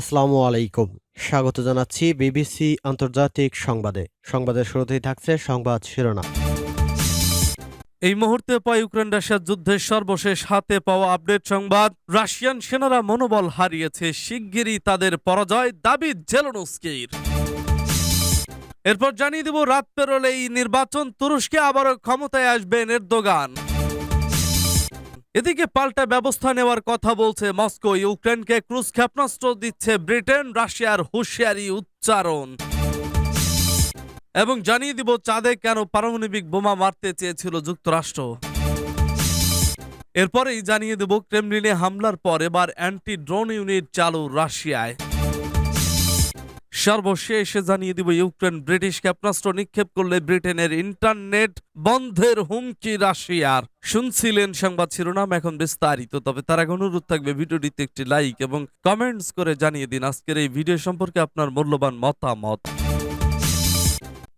আসসালামু আলাইকুম। স্বাগত জানাচ্ছি বিবিসি আন্তর্জাতিক সংবাদে। সংবাদের শুরুতেই থাকছে সংবাদ শিরোনাম। এই মুহূর্তে পায় ইউক্রেন রাশিয়ার যুদ্ধের সর্বশেষ হাতে পাওয়া আপডেট সংবাদ, রাশিয়ান সেনারা মনোবল হারিয়েছে শিগগিরই তাদের পরাজয় দাবি জেলনস্কির। এরপর জানিয়ে দেব, রাত পেরোলেই নির্বাচন তুরস্কে আবারও ক্ষমতায় আসবেন এরদোগান। এদিকে পাল্টা ব্যবস্থা নেওয়ার কথা বলছে মস্কো। ইউক্রেনকে ক্রুজ ক্ষেপণাস্ত্র দিচ্ছে ব্রিটেন, রাশিয়ার হুঁশিয়ারি উচ্চারণ। এবং জানিয়ে দিব চাঁদে কেন পারমাণবিক বোমা মারতে চেয়েছিল যুক্তরাষ্ট্র। এরপরেই জানিয়ে দেব ক্রেমলিনে হামলার পর এবার অ্যান্টি ড্রোন ইউনিট চালু রাশিয়ায়। সর্বশেষে জানিয়ে দিব, ইউক্রেন ব্রিটিশ ক্ষেপণাস্ত্র নিক্ষেপ করলে ব্রিটেনের ইন্টারনেট বন্ধের হুমকি রাশিয়ার। শুনছিলেন সংবাদ শিরোনাম, এখন বিস্তারিত। তবে তার এখন অনুরোধ থাকবে, ভিডিওটিতে একটি লাইক এবং কমেন্টস করে জানিয়ে দিন। আজকের এই ভিডিও সম্পর্কে আপনার মূল্যবান মতামত।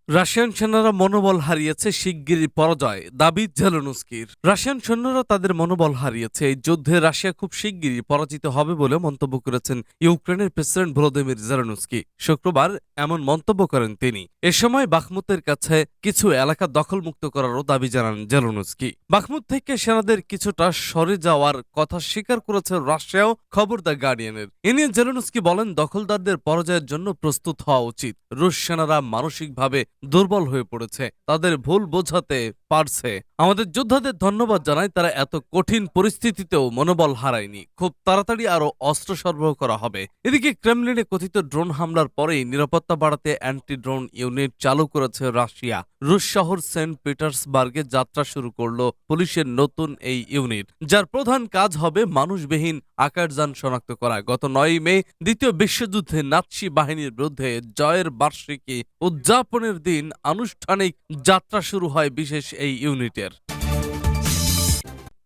রাশিয়ান সেনারা মনোবল হারিয়েছে শিগগিরই পরাজয়, দাবি জেলনুস্কির। রাশিয়ান সৈন্যরা তাদের মনোবল হারিয়েছে, এই যুদ্ধে রাশিয়া খুব শিগগিরই পরাজিত হবে বলে মন্তব্য করেছেন ইউক্রেনের প্রেসিডেন্ট ভলোদিমির জেলনুস্কি। শুক্রবার এমন মন্তব্য করেন তিনি। এ সময় বাখমুতের কাছে কিছু এলাকা দখলমুক্ত করারও দাবি জানান জেলনুস্কি। বাখমুত থেকে সেনাদের কিছুটা সরে যাওয়ার কথা স্বীকার করেছে রাশিয়াও, খবর দ্য গার্ডিয়ানের। এ নিয়ে জেলনুস্কি বলেন, দখলদারদের পরাজয়ের জন্য প্রস্তুত হওয়া উচিত। রুশ সেনারা মানসিকভাবে দুর্বল হয়ে পড়েছে তাদের ভুল বোঝাতে পারছে। আমাদের যোদ্ধাদের ধন্যবাদ জানাই, তারা এত কঠিন পরিস্থিতিতেও মনোবল হারায়নি। খুব তাড়াতাড়ি আরও অস্ত্র সরবরাহ করা হবে। এদিকে ক্রেমলিনে কথিত ড্রোন হামলার পরেই নিরাপত্তা বাড়াতে অ্যান্টি ড্রোন ইউনিট চালু করেছে রাশিয়া। রুশ শহর সেন্ট পিটার্সবার্গে যাত্রা শুরু করল পুলিশের নতুন এই ইউনিট, যার প্রধান কাজ হবে মানুষবিহীন আকারযান শনাক্ত করা। গত নয় মে, দ্বিতীয় বিশ্বযুদ্ধে নাৎসি বাহিনীর বিরুদ্ধে জয়ের বার্ষিকী উদযাপনের দিন আনুষ্ঠানিক যাত্রা শুরু হয় বিশেষ এই ইউনিটের।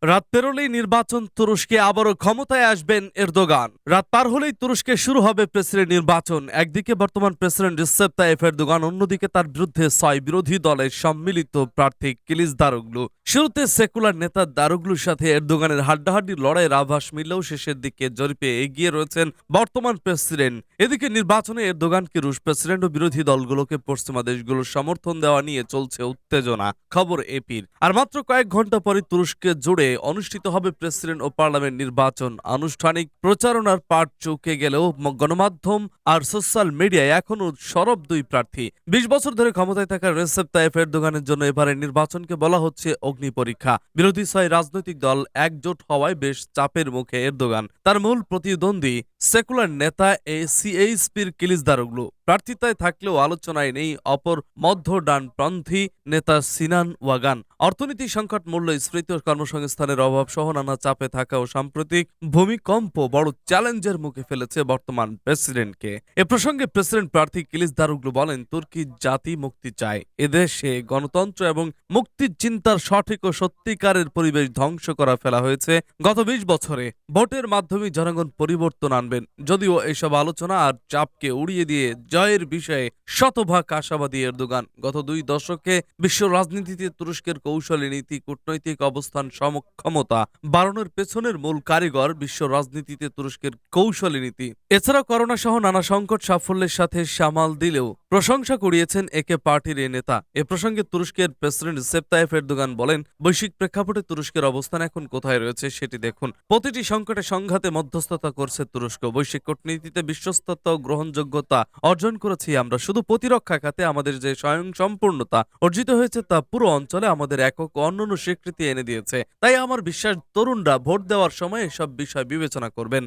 রাত পেরোলেই নির্বাচন তুরস্কে আবারও ক্ষমতায় আসবেন এরদোগান। রাত পার হলেই তুরস্কে শুরু হবে প্রেসিডেন্ট নির্বাচন। একদিকে বর্তমান প্রেসিডেন্ট রিসেপ তাইফ এরদোগান, অন্যদিকে তার বিরুদ্ধে ছয় বিরোধী দলের সম্মিলিত প্রার্থী কিলিস দারুগলু। শুরুতে সেকুলার নেতা দারুগলুর সাথে এরদোগানের হাড্ডাহাড্ডি লড়াইয়ের আভাস মিললেও শেষের দিকে জরিপে এগিয়ে রয়েছেন বর্তমান প্রেসিডেন্ট। এদিকে নির্বাচনে এরদোগানকে রুশ প্রেসিডেন্ট ও বিরোধী দলগুলোকে পশ্চিমা দেশগুলোর সমর্থন দেওয়া নিয়ে চলছে উত্তেজনা, খবর এপির। আর মাত্র কয়েক ঘণ্টা পরে তুরস্কে জুড়ে অনুষ্ঠিত হবে প্রেসিডেন্ট ও পার্লামেন্ট নির্বাচন। আনুষ্ঠানিক প্রচারণার পাঠ চৌকে গেলেও গণমাধ্যম আর সোশ্যাল মিডিয়ায় এখনও সরব দুই প্রার্থী। বিশ বছর ধরে ক্ষমতায় থাকা রেসেপ তাইফের দোকানের জন্য এবারে নির্বাচনকে বলা হচ্ছে অগ্নি পরীক্ষা। বিরোধী ছয় রাজনৈতিক দল একজোট হওয়ায় বেশ চাপের মুখে এর এরদোগান। তার মূল প্রতিদ্বন্দ্বী সেকুলার নেতা এ সিএইচপির কিলিস দারুগলু। প্রার্থিতায় থাকলেও আলোচনায় নেই অপর মধ্য ডানপন্থী নেতা সিনান ওয়াগান। অর্থনীতি সংকট মূল্যস্ফীতি ও কর্মসংস্থানের অভাব সহ নানা চাপে থাকা ও সাম্প্রতিক ভূমিকম্প বড় চ্যালেঞ্জের মুখে ফেলেছে বর্তমান প্রেসিডেন্টকে। এ প্রসঙ্গে প্রেসিডেন্ট প্রার্থী কিলিস দারুগলু বলেন, তুর্কি জাতি মুক্তি চায়। এদেশে গণতন্ত্র এবং মুক্তির চিন্তার সঠিক ও সত্যিকারের পরিবেশ ধ্বংস করা ফেলা হয়েছে গত বিশ বছরে। ভোটের মাধ্যমে জনগণ পরিবর্তন আনবেন যদিও এসব আলোচনা আর চাপকে উড়িয়ে দিয়ে জয়ের বিষয়ে শতভাগ আশাবাদী এরদোগান। গত দুই দশকে বিশ্ব রাজনীতিতে তুরস্কের কৌশলী নীতি, কূটনৈতিক অবস্থান, সমক্ষমতা বাড়ানোর পেছনের মূল কারিগর বিশ্ব রাজনীতিতে তুরস্কের কৌশলী নীতি। এছাড়া করোনা সহ নানা সংকট সাফল্যের সাথে সামাল দিলেও প্রশংসা কুড়িয়েছেন একে পার্টির এই নেতা। এ প্রসঙ্গে তুরস্কের প্রেসিডেন্ট সেপ্তায়েফ এরদোগান বলেন, বৈশ্বিক প্রেক্ষাপটে তুরস্কের অবস্থান এখন কোথায় রয়েছে সেটি দেখুন। প্রতিটি সংকটে সংঘাতে মধ্যস্থতা করছে তুরস্ক। বৈশ্বিক কূটনীতিতে বিশ্বস্ততা গ্রহণযোগ্যতা অর্জন করেছি আমরা। শুধু প্রতিরক্ষা খাতে আমাদের যে স্বয়ং সম্পূর্ণতা অর্জিত হয়েছে তা পুরো অঞ্চলে আমাদের একক অন্যান্য স্বীকৃতি এনে দিয়েছে। তাই আমার বিশ্বাস, তরুণরা ভোট দেওয়ার সময় এসব বিষয় বিবেচনা করবেন।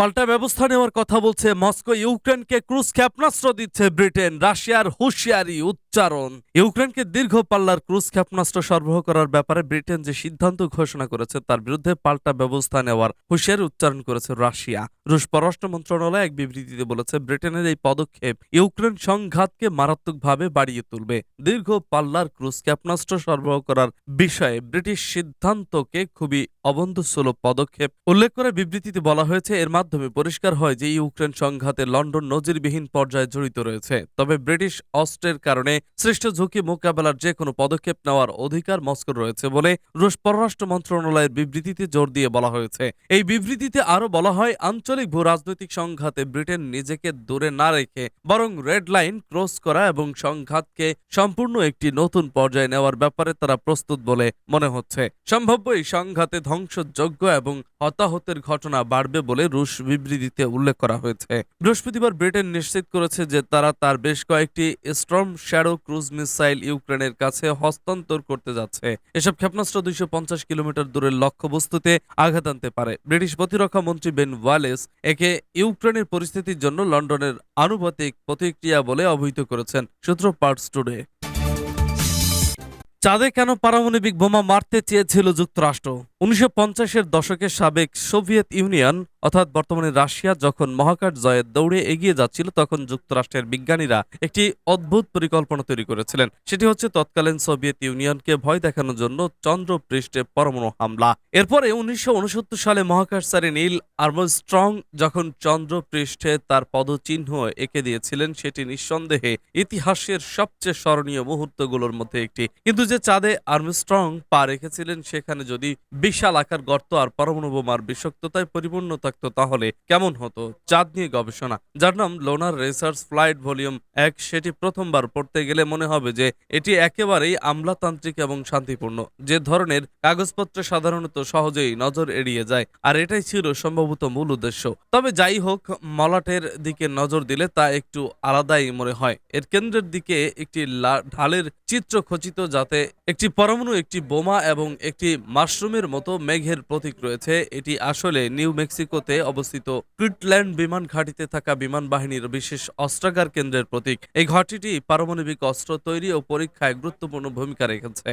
পাল্টা ব্যবস্থা নেওয়ার কথা বলছে মস্কো ইউক্রেনকে ক্রুজ ক্ষেপণাস্ত্র দিচ্ছে ব্রিটেন রাশিয়ার হুঁশিয়ারি উচ্চারণ। ইউক্রেনকে দীর্ঘ পাল্লার ক্রুজ ক্ষেপণাস্ত্র সরবরাহ করার ব্যাপারে ব্রিটেন যে সিদ্ধান্ত ঘোষণা করেছে, তার বিরুদ্ধে পাল্টা ব্যবস্থা নেওয়ার হুঁশিয়ারি উচ্চারণ করেছে রাশিয়া। রুশ পররাষ্ট্র মন্ত্রণালয় এক বিবৃতিতে বলেছে, ব্রিটেনের এই পদক্ষেপ ইউক্রেন সংঘাতকে মারাত্মকভাবে বাড়িয়ে তুলবে। দীর্ঘ পাল্লার ক্রুজ ক্ষেপণাস্ত্র সরবরাহ করার বিষয়ে ব্রিটিশ সিদ্ধান্তকে খুবই অবন্ধুসুলভ পদক্ষেপ উল্লেখ করে বিবৃতিতে বলা হয়েছে, এর মাধ্যমে পরিষ্কার হয় যে ইউক্রেন সংঘাতে লন্ডন নজিরবিহীন পর্যায়ে জড়িত রয়েছে। তবে ব্রিটিশ অস্ত্রের কারণে সৃষ্ট ঝুঁকি মোকাবেলার যে কোনো পদক্ষেপ নেওয়ার অধিকার মস্কোর রয়েছে বলে রুশ পররাষ্ট্র মন্ত্রণালয়ের বিবৃতিতে জোর দিয়ে বলা হয়েছে। এই বিবৃতিতে আরও বলা হয়, আঞ্চলিক ভূ রাজনৈতিক সংঘাতে ব্রিটেন নিজেকে দূরে না রেখে বরং রেড লাইন ক্রস করা এবং সংঘাতকে সম্পূর্ণ একটি নতুন পর্যায়ে নেওয়ার ব্যাপারে তারা প্রস্তুত বলে মনে হচ্ছে। সম্ভাব্য এই সংঘাতে ধ্বংসযোগ্য এবং হতাহতের ঘটনা বাড়বে বলে রুশ বিবৃতিতে উল্লেখ করা হয়েছে। বৃহস্পতিবার ব্রিটেন নিশ্চিত করেছে যে তারা তার বেশ কয়েকটি স্টর্ম শ্যাডো ক্রুজ মিসাইল ইউক্রেনের কাছে হস্তান্তর করতে যাচ্ছে। এসব ক্ষেপণাস্ত্র দুইশো পঞ্চাশ কিলোমিটার দূরের লক্ষ্যবস্তুতে আঘাত আনতে পারে। ব্রিটিশ প্রতিরক্ষা মন্ত্রী বেন ওয়ালেস একে ইউক্রেনের পরিস্থিতির জন্য লন্ডনের আনুপাতিক প্রতিক্রিয়া বলে অভিহিত করেছেন, সূত্র পার্টস টুডে। চাঁদে কেন পারমাণবিক বোমা মারতে চেয়েছিল যুক্তরাষ্ট্র? উনিশশো পঞ্চাশের দশকের সাবেক সোভিয়েত ইউনিয়ন, অর্থাৎ বর্তমানে রাশিয়া, যখন মহাকাশ জয়ের দৌড়ে এগিয়ে যাচ্ছিল, তখন যুক্তরাষ্ট্রের বিজ্ঞানীরা একটি অদ্ভুত পরিকল্পনা তৈরি করেছিলেন। সেটি হচ্ছে তৎকালীন সোভিয়েত ইউনিয়নকে ভয় দেখানোর জন্য চন্দ্র পৃষ্ঠে পরমাণু হামলা। এরপরে উনিশশো উনসত্তর সালে মহাকাশচারী নীল আর্মস্ট্রং যখন চন্দ্র পৃষ্ঠে তার পদচিহ্ন এঁকে দিয়েছিলেন, সেটি নিঃসন্দেহে ইতিহাসের সবচেয়ে স্মরণীয় মুহূর্তগুলোর মধ্যে একটি। কিন্তু যে চাঁদে আর্মস্ট্রং পা রেখেছিলেন, সেখানে যদি বিশাল আকার গর্ত আর পরমাণু বোমার বিষাক্ততায় পরিপূর্ণ থাকতো, তাহলে কেমন হতো? চাঁদ নিয়ে গবেষণা। যার নাম লোনার রিসার্চ ফ্লাইট ভলিউম এক, সেটি প্রথমবার পড়তে গেলে মনে হবে যে এটি একেবারেই আমলাতান্ত্রিক এবং শান্তিপূর্ণ। যে ধরনের কাগজপত্র সাধারণত সহজেই নজর এড়িয়ে যায়, আর এটাই ছিল সম্ভবত মূল উদ্দেশ্য। তবে যাই হোক, মলাটের দিকে নজর দিলে তা একটু আলাদাই মনে হয়। এর কেন্দ্রের দিকে একটি ঢালের চিত্র খচিত যাতে একটি পরমাণু, একটি বোমা এবং একটি মাশরুমের মতো মেঘের প্রতীক রয়েছে। এটি আসলে নিউ মেক্সিকোতে অবস্থিত ক্রিটল্যান্ড বিমান ঘাঁটিতে থাকা বিমান বাহিনীর বিশেষ অস্ত্রাগার কেন্দ্রের প্রতীক। এই ঘাঁটিটি পারমাণবিক অস্ত্র তৈরি ও পরীক্ষায় গুরুত্বপূর্ণ ভূমিকা রেখেছে।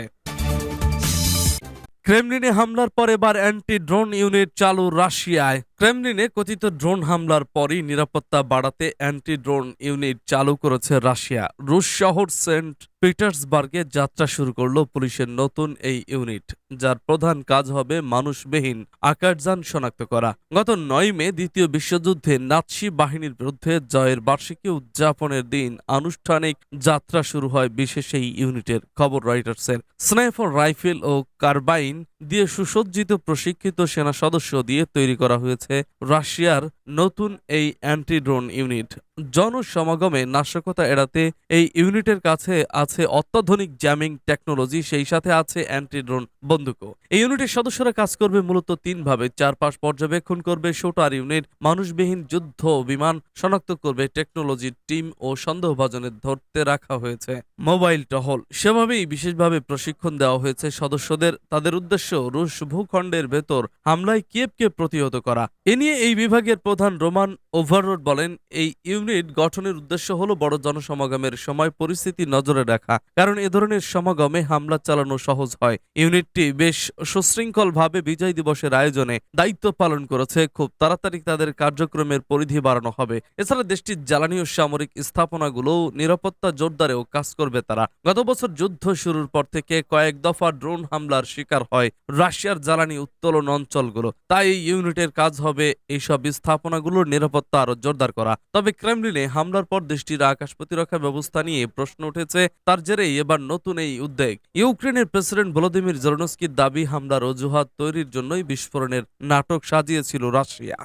ক্রেমলিনে হামলার পর এবার অ্যান্টি ড্রোন ইউনিট চালু রাশিয়ায়। ক্রেমলিনে কথিত ড্রোন হামলার পরই নিরাপত্তা বাড়াতে অ্যান্টি ড্রোন ইউনিট চালু করেছে রাশিয়া। রুশ শহর সেন্ট পিটার্সবার্গে যাত্রা শুরু করল পুলিশের নতুন এই ইউনিট, যার প্রধান কাজ হবে মানুষবিহীন আকাশযান শনাক্ত করা। গত নয় মে দ্বিতীয় বিশ্বযুদ্ধে নাৎসি বাহিনীর বিরুদ্ধে জয়ের বার্ষিকী উদযাপনের দিন আনুষ্ঠানিক যাত্রা শুরু হয় বিশেষ এই ইউনিটের, খবর রয়টার্সের। স্নাইফার রাইফেল ও কার্বাইন দিয়ে সুসজ্জিত প্রশিক্ষিত সেনা সদস্য দিয়ে তৈরি করা হয়েছে। রাশিয়ার নতুন এই অ্যান্টি ড্রোন ইউনিট। জনসমাগমে নাশকতা এড়াতে এই ইউনিটের কাছে আছে অত্যাধুনিক জ্যামিং টেকনোলজি, সেই সাথে আছে অ্যান্টি ড্রোন বন্দুকও। এই ইউনিটের সদস্যরা কাজ করবে মূলত তিনভাবে। চারপাশ পর্যবেক্ষণ করবে শোটার ইউনিট, মানুষবিহীন যুদ্ধ বিমান, শনাক্ত করবে টেকনোলজির টিম ও সন্দেহভাজনের ধরতে রাখা হয়েছে মোবাইল টহল। সেভাবেই বিশেষভাবে প্রশিক্ষণ দেওয়া হয়েছে সদস্যদের। তাদের উদ্দেশ্য, রুশ ভূখণ্ডের ভেতর হামলায় কিয়েভকে প্রতিহত করা। এ নিয়ে এই বিভাগের প্রধান রোমান ওভাররোড বলেন, এই ইউনিট গঠনের উদ্দেশ্য হলো বড় জনসমাগমের সময় পরিস্থিতি নজরে রাখা। কারণ এ ধরনের সমাগমে হামলা চালানো সহজ হয়। ইউনিটটি বেশ সুশৃঙ্খলভাবে বিজয় দিবসের আয়োজনে দায়িত্ব পালন করেছে। খুব তাড়াতাড়ি তাদের কার্যক্রমের পরিধি বাড়ানো হবে। এছাড়া দেশটির জ্বালানি ও সামরিক স্থাপনাগুলোও নিরাপত্তা জোরদারেও কাজ করবে তারা। গত বছর যুদ্ধ শুরুর পর থেকে কয়েক দফা ড্রোন হামলার শিকার হয় রাশিয়ার জ্বালানি উত্তোলন অঞ্চলগুলো। তাই ইউনিটের কাজ হবে এইসব স্থাপনাগুলোর নিরাপত্তা আরও জোরদার করা। তবে ক্রেমলিনে হামলার পর দেশটির আকাশ প্রতিরক্ষা ব্যবস্থা নিয়ে প্রশ্ন উঠেছে, তার জেরেই এবার নতুন এই উদ্বেগ। ইউক্রেনের প্রেসিডেন্ট ভলোদিমির জরনস্কির দাবি, হামলার অজুহাত তৈরির জন্যই বিস্ফোরণের নাটক সাজিয়েছিল রাশিয়া।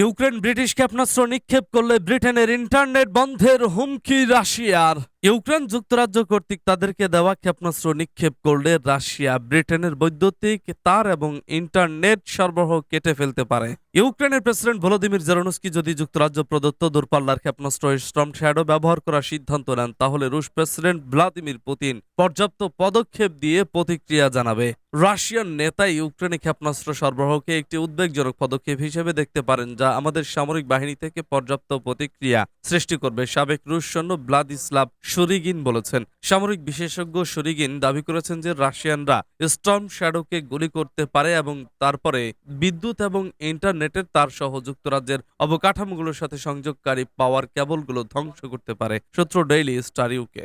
ইউক্রেন ব্রিটিশ ক্ষেপণাস্ত্র নিক্ষেপ করলে ব্রিটেনের ইন্টারনেট বন্ধের হুমকি রাশিয়ার। ইউক্রেন যুক্তরাজ্য কর্তৃক তাদেরকে দেওয়া ক্ষেপণাস্ত্র নিক্ষেপ করলে রাশিয়া, ব্রিটেনের বৈদ্যুতিক তার এবং ইন্টারনেট সরবরাহ কেটে ফেলতে পারে। ইউক্রেনের প্রেসিডেন্ট ভলোদিমির জেরনস্কি যদি যুক্তরাজ্য প্রদত্ত দূরপাল্লার ক্ষেপণাস্ত্র স্ট্রম শ্যাডো ব্যবহার করার সিদ্ধান্ত নেন, তাহলে রুশ প্রেসিডেন্ট ভ্লাদিমির পুতিন পর্যাপ্ত পদক্ষেপ দিয়ে প্রতিক্রিয়া জানাবে। রাশিয়ান নেতা ইউক্রেনে ক্ষেপণাস্ত্র সরবরাহকে একটি উদ্বেগজনক পদক্ষেপ হিসেবে দেখতে পারেন, যা আমাদের সামরিক বাহিনী থেকে পর্যাপ্ত প্রতিক্রিয়া সৃষ্টি করবে, সাবেক রুশ সৈন্য ভ্লাদিস্লাভ শরিগিন বলেছেন। সামরিক বিশেষজ্ঞ শরিগিন দাবি করেছেন যে রাশিয়ানরা স্টর্ম শ্যাডোকে গুলি করতে পারে এবং তারপরে বিদ্যুৎ এবং ইন্টারনেটের তার সহ যুক্তরাজ্যের অবকাঠামোগুলোর সাথে সংযোগকারী পাওয়ার কেবলগুলো ধ্বংস করতে পারে। সূত্র ডেইলি স্টার ইউকে।